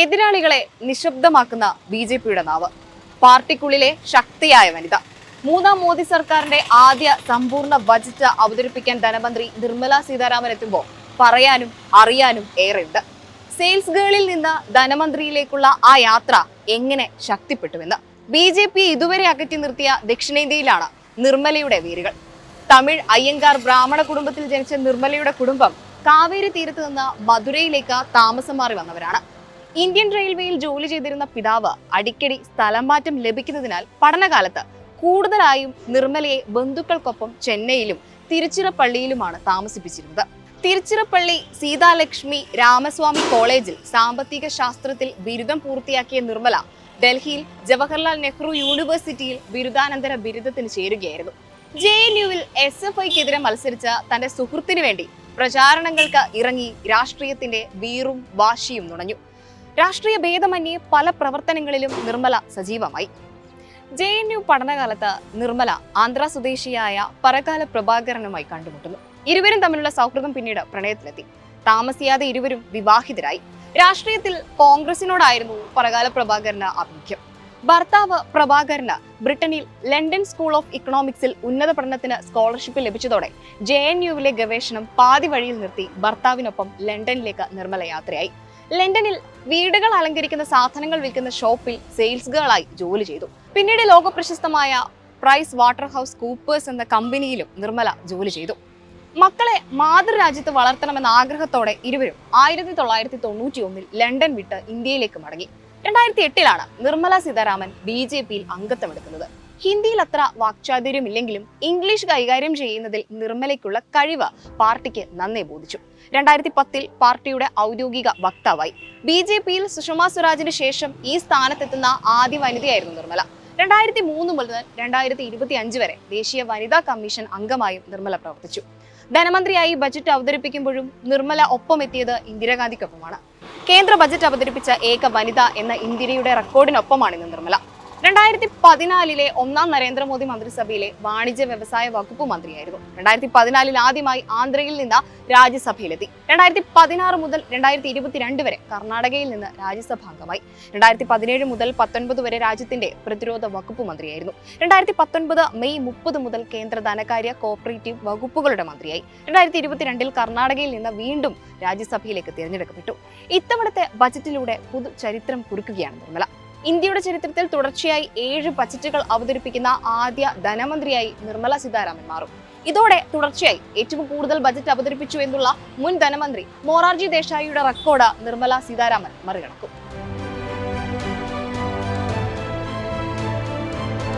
എതിരാളികളെ നിശബ്ദമാക്കുന്ന B J പിയുടെ നാവ്. പാർട്ടിക്കുള്ളിലെ ശക്തിയായ വനിത. മൂന്നാം മോദി സർക്കാരിന്റെ ആദ്യ സമ്പൂർണ ബജറ്റ് അവതരിപ്പിക്കാൻ ധനമന്ത്രി നിർമ്മല സീതാരാമൻ എത്തുമ്പോൾ പറയാനും അറിയാനും ഏറെയുണ്ട്. സെയിൽസ് ഗേളിൽ നിന്ന് ധനമന്ത്രിയിലേക്കുള്ള ആ യാത്ര എങ്ങനെ ശക്തിപ്പെട്ടുവെന്ന്. ബി ജെ പി ഇതുവരെ അകറ്റി നിർത്തിയ ദക്ഷിണേന്ത്യയിലാണ് നിർമ്മലയുടെ വേരുകൾ. തമിഴ് അയ്യങ്കാർ ബ്രാഹ്മണ കുടുംബത്തിൽ ജനിച്ച നിർമ്മലയുടെ കുടുംബം കാവേരി തീരത്ത് നിന്ന് മധുരയിലേക്ക് താമസം മാറി വന്നവരാണ്. ഇന്ത്യൻ റെയിൽവേയിൽ ജോലി ചെയ്തിരുന്ന പിതാവ് അടിക്കടി സ്ഥലം മാറ്റം ലഭിക്കുന്നതിനാൽ പഠനകാലത്ത് കൂടുതലായും നിർമ്മലയെ ബന്ധുക്കൾക്കൊപ്പം ചെന്നൈയിലും തിരുച്ചിറപ്പള്ളിയിലുമാണ് താമസിപ്പിച്ചിരുന്നത്. തിരുച്ചിറപ്പള്ളി സീതാലക്ഷ്മി രാമസ്വാമി കോളേജിൽ സാമ്പത്തിക ശാസ്ത്രത്തിൽ ബിരുദം പൂർത്തിയാക്കിയ നിർമ്മല ഡൽഹിയിൽ ജവഹർലാൽ നെഹ്റു യൂണിവേഴ്സിറ്റിയിൽ ബിരുദാനന്തര ബിരുദത്തിന് ചേരുകയായിരുന്നു. ജെ എൻ യുവിൽ എസ് എഫ് ഐക്കെതിരെ മത്സരിച്ച തന്റെ സുഹൃത്തിനു വേണ്ടി പ്രചാരണങ്ങൾക്ക് ഇറങ്ങി രാഷ്ട്രീയത്തിന്റെ വീറും വാശിയും നുണഞ്ഞു. രാഷ്ട്രീയ ഭേദമന്യേ പല പ്രവർത്തനങ്ങളിലും നിർമ്മല സജീവമായി. ജെ എൻ യു പഠനകാലത്ത് നിർമ്മല ആന്ധ്ര സ്വദേശിയായ പരകാല പ്രഭാകരനുമായി കണ്ടുമുട്ടുന്നു. ഇരുവരും തമ്മിലുള്ള സൗഹൃദം പിന്നീട് പ്രണയത്തിലെത്തി. താമസിയാതെ ഇരുവരും വിവാഹിതരായി. രാഷ്ട്രീയത്തിൽ കോൺഗ്രസിനോടായിരുന്നു പരകാല പ്രഭാകരന് ആഭിമുഖ്യം. ഭർത്താവ് പ്രഭാകരന് ബ്രിട്ടനിൽ ലണ്ടൻ സ്കൂൾ ഓഫ് ഇക്കണോമിക്സിൽ ഉന്നത പഠനത്തിന് സ്കോളർഷിപ്പ് ലഭിച്ചതോടെ ജെ എൻ യുവിലെ ഗവേഷണം പാതി വഴിയിൽ നിർത്തി ഭർത്താവിനൊപ്പം ലണ്ടനിലേക്ക് നിർമ്മല യാത്രയായി. ലണ്ടനിൽ വീടുകൾ അലങ്കരിക്കുന്ന സാധനങ്ങൾ വിൽക്കുന്ന ഷോപ്പിൽ സെയിൽസ് ഗേളായി ജോലി ചെയ്തു. പിന്നീട് ലോകപ്രശസ്തമായ പ്രൈസ് വാട്ടർ ഹൗസ് കൂപ്പേഴ്സ് എന്ന കമ്പനിയിലും നിർമ്മല ജോലി ചെയ്തു. മക്കളെ മാതൃരാജ്യത്ത് വളർത്തണമെന്ന ആഗ്രഹത്തോടെ ഇരുവരും ആയിരത്തി തൊള്ളായിരത്തി തൊണ്ണൂറ്റി ഒന്നിൽ ലണ്ടൻ വിട്ട് ഇന്ത്യയിലേക്ക് മടങ്ങി. രണ്ടായിരത്തി എട്ടിലാണ് നിർമ്മല സീതാരാമൻ ബി ജെ പിയിൽ അംഗത്വമെടുക്കുന്നത്. ഹിന്ദിയിൽ അത്ര വാക്ചാതുര്യമില്ലെങ്കിലും ഇംഗ്ലീഷ് കൈകാര്യം ചെയ്യുന്നതിൽ നിർമ്മലയ്ക്കുള്ള കഴിവ് പാർട്ടിക്ക് നന്നേ ബോധിച്ചു. രണ്ടായിരത്തി പത്തിൽ പാർട്ടിയുടെ ഔദ്യോഗിക വക്താവായി. ബി ജെ പിയിൽ സുഷമ സ്വരാജിന് ശേഷം ഈ സ്ഥാനത്തെത്തുന്ന ആദ്യ വനിതയായിരുന്നു നിർമ്മല. രണ്ടായിരത്തി മൂന്ന് മുതൽ രണ്ടായിരത്തി ഇരുപത്തി അഞ്ച് വരെ ദേശീയ വനിതാ കമ്മീഷൻ അംഗമായും നിർമ്മല പ്രവർത്തിച്ചു. ധനമന്ത്രിയായി ബജറ്റ് അവതരിപ്പിക്കുമ്പോഴും നിർമ്മല ഒപ്പമെത്തിയത് ഇന്ദിരാഗാന്ധിക്കൊപ്പമാണ്. കേന്ദ്ര ബജറ്റ് അവതരിപ്പിച്ച ഏക വനിത എന്ന ഇന്ദിരയുടെ റെക്കോർഡിനൊപ്പമാണ് ഇന്ന് നിർമ്മല. രണ്ടായിരത്തി പതിനാലിലെ ഒന്നാം നരേന്ദ്രമോദി മന്ത്രിസഭയിലെ വാണിജ്യ വ്യവസായ വകുപ്പ് മന്ത്രിയായിരുന്നു. രണ്ടായിരത്തി പതിനാലിൽ ആദ്യമായി ആന്ധ്രയിൽ നിന്ന് രാജ്യസഭയിലെത്തി. രണ്ടായിരത്തി പതിനാറ് മുതൽ രണ്ടായിരത്തി ഇരുപത്തിരണ്ട് വരെ കർണാടകയിൽ നിന്ന് രാജ്യസഭാ അംഗമായി. രണ്ടായിരത്തി പതിനേഴ് മുതൽ പത്തൊൻപത് വരെ രാജ്യത്തിന്റെ പ്രതിരോധ വകുപ്പ് മന്ത്രിയായിരുന്നു. രണ്ടായിരത്തി പത്തൊൻപത് മെയ് മുപ്പത് മുതൽ കേന്ദ്ര ധനകാര്യ കോപ്പറേറ്റീവ് വകുപ്പുകളുടെ മന്ത്രിയായി. രണ്ടായിരത്തി ഇരുപത്തിരണ്ടിൽ കർണാടകയിൽ നിന്ന് വീണ്ടും രാജ്യസഭയിലേക്ക് തിരഞ്ഞെടുക്കപ്പെട്ടു. ഇത്തവണത്തെ ബജറ്റിലൂടെ പുതു ചരിത്രം കുറിക്കുകയാണ് നിർമ്മല. ഇന്ത്യയുടെ ചരിത്രത്തിൽ തുടർച്ചയായി ഏഴ് ബജറ്റുകൾ അവതരിപ്പിക്കുന്ന ആദ്യ ധനമന്ത്രിയായി നിർമ്മല സീതാരാമൻ മാറും. ഇതോടെ തുടർച്ചയായി ഏറ്റവും കൂടുതൽ ബജറ്റ് അവതരിപ്പിച്ചു എന്നുള്ള മുൻ ധനമന്ത്രി മൊറാർജി ദേശായിയുടെ റെക്കോർഡ് നിർമ്മല സീതാരാമൻ മറികടക്കും.